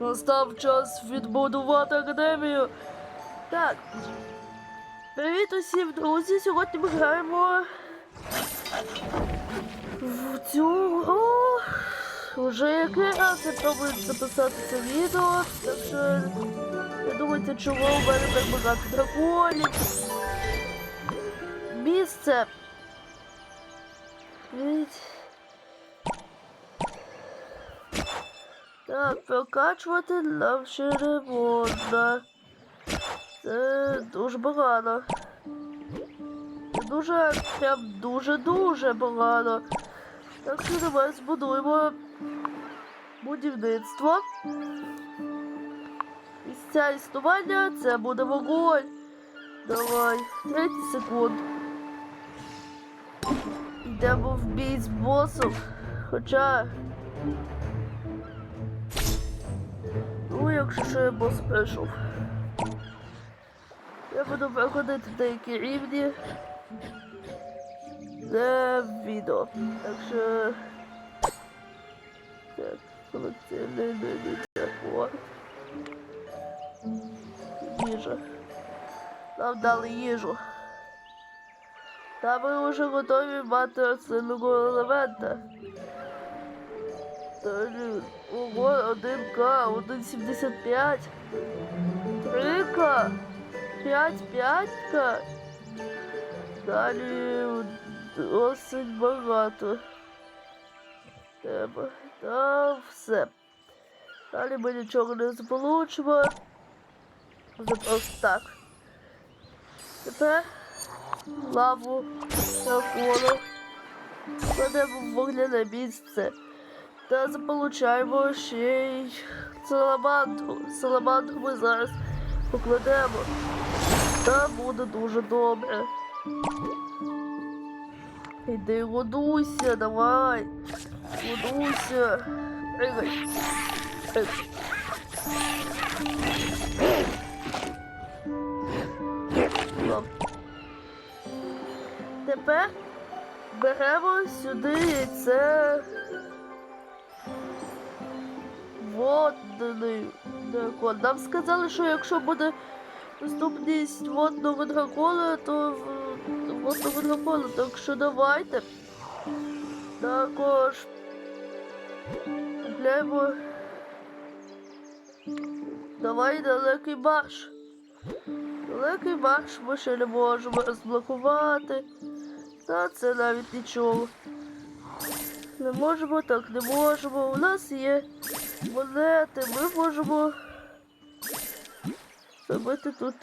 Настав час відбудувати академію. Так. Привіт усім, друзі! Сьогодні ми граємо в цю гру. Уже який раз я пробую записати це відео, так що не думайте, чому у мене так багато драконів. Місце. Від... Так, прокачувати нам ще не можна. Це дуже погано. Це дуже, прям дуже-дуже погано. Так що давай збудуємо будівництво. Місця існування це буде вогонь. Давай, 30 секунд. Йдемо в бій з босом. Хоча. Якщо бос прийшов. Я буду проходити деякі рівні. Де відео. Так що. Так, колекціонний телефон. Їжа. Нам дали їжу. Та ми вже готові мати рослинного елемента. Ого, 1К, 1,75. 3К, 5-5К. Далі досить багато. Треба. Та все. Далі ми нічого не заполучимо. Просто так. Тепер лаву навколо. Кладемо в вогняне місце. Та заполучаємо ще й саламандру. Саламандру ми зараз покладемо. Та буде дуже добре. Іди годуйся, давай. Годуйся. Пригай. Тепер беремо сюди яйце водний дракон. Нам сказали, що якщо буде доступність водного дракона, то водного дракона. Так що давайте. Також купляємо. Давай далекий марш. Далекий марш ми ще не можемо розблокувати. Та це навіть нічого. Не можемо, так не можемо. У нас є монети, ми можемо зробити тут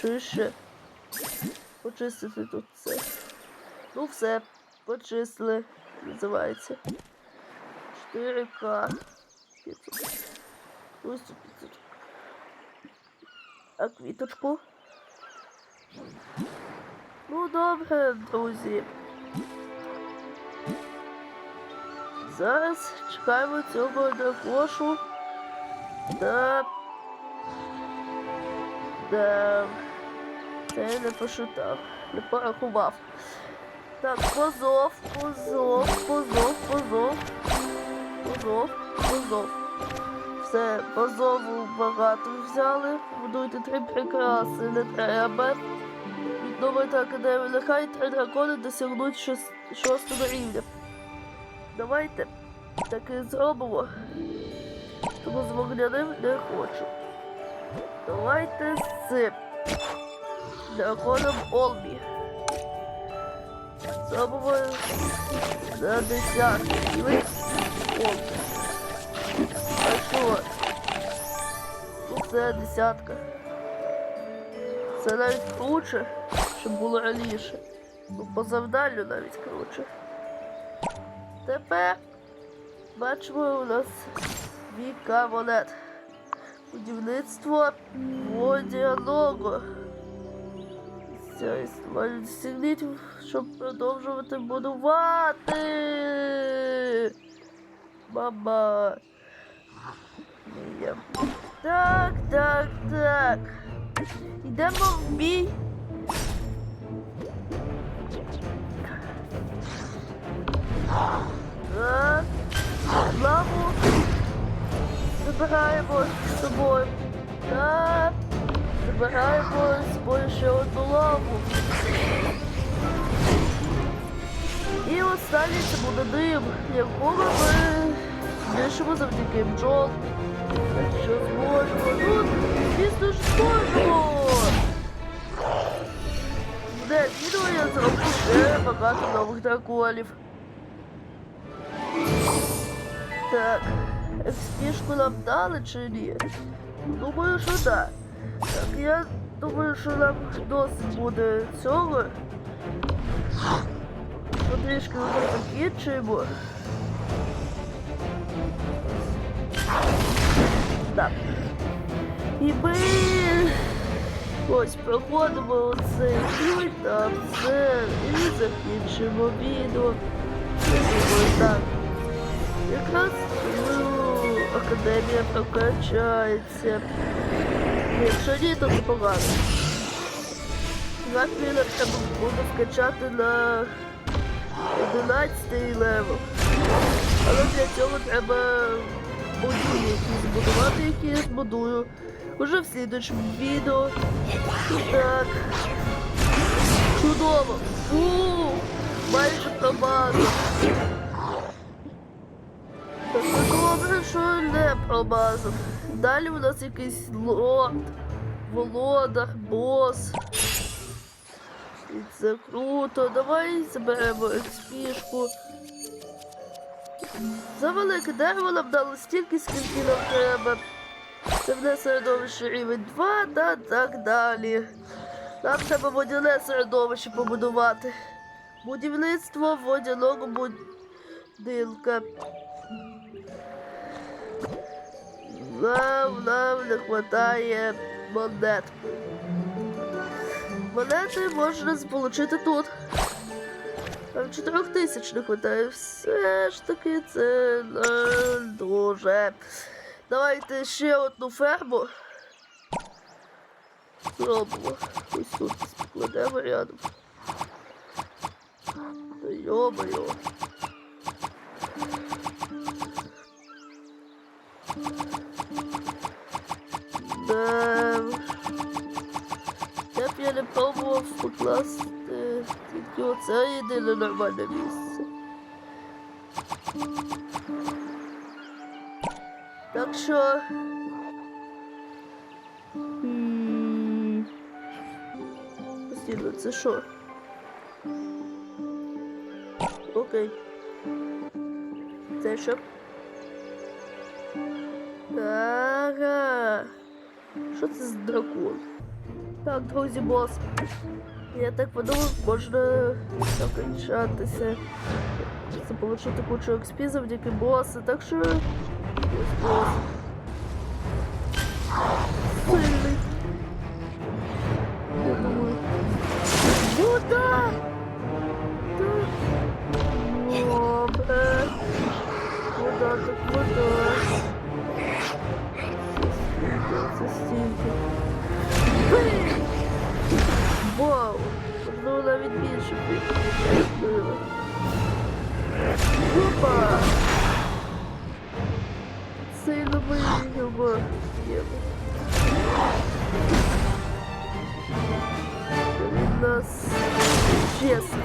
чище. Почистити тут все. Ну все, почистили, називається. 4К. 500. Ось тут 500. А квіточку? Ну добре, друзі. Зараз чекаємо цього дракошу. Да. Да. Це я не пошутав, не порахував. Так, позов, позов, позов, позов. Позов, позов. Все, позову багато взяли. Будуйте три прикраси, не треба. Відновити академію. Нехай три дракони досягнуть шос- шостого рівня. Давайте так і зробимо. Тому з вогняним не хочу. Давайте з цим драконом Олбі. Зробимо на. Рівень Олбі. А що? Ну це десятка. Це навіть круче, щоб було раніше. Ну, по завданню навіть круче. Тепер бачимо у нас віка монет. Будівництво водяного. Досягніть, щоб продовжувати будувати. Ні. Так, так, так. Йдемо в бій. Так. Лаву. забираємо з собою. Так. Забираємо з собою ще одну лаву. І останнє це буде дим, якого ми знищимо завдяки бджол. Якщо зможемо. Ну, звісно ж зможемо. Буде відео я зроблю ще багато нових драконів. Так, експішку нам дали чи ні? Думаю, що так. Так, я думаю, що нам досить буде цього. Що трішки вже закінчуємо. Так. І ми ось проходимо оцей фільм, там все, і закінчимо відео. Так. Якраз академія прокачається. Якщо ні, то це погано. Два хвилин треба буде вкачати на 11 левел. Але для цього треба будівлі якісь збудувати, які я збудую. Уже в слідучому відео. Так. Чудово! Фу! Майже промазав. Так добре, що не промазав. Далі у нас якийсь лорд, володар, бос. І це круто. Давай заберемо експішку. За велике дерево нам дало стільки, скільки нам треба. Це середовище рівень 2 та так далі. Нам треба водяне середовище побудувати. Будівництво водяного будинка. Нам, нам не вистачає монет. Монети можна отримати тут. Там 4 тисяч не вистачає. Все ж таки це не дуже. Давайте ще одну ферму. Зробимо. Ось тут покладемо рядом. Йо-моє. Я б я не пробував покласти тільки оце єдине нормальне місце. Так що. Постійно, це що? Окей. Це що? Ага. Що це за дракон? Так, друзі, бос. Я так подумав, можна закінчатися. Це отримати кучу XP завдяки босу, так що. Бос. Сильний. Я думаю. Вода! Так. Добре. Вода, так вода. Це! Вау! Можливо, навіть більше було. Опа! Сильно виїхав. Він нас чесно.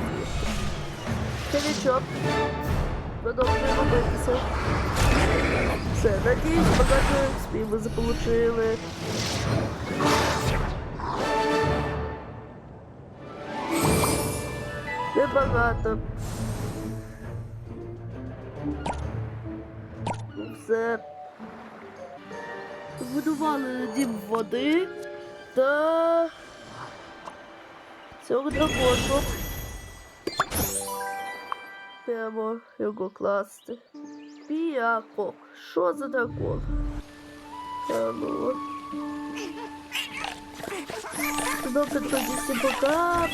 Новичок. Продовжуємо битися. Все, надіюсь, багато XP ми заполучили. Небагато. Ну, Все. Будували дім води та цього дракону. Прямо його класти. Піакок. Що за дракон? Ну. Добре, тоді всім. Пока.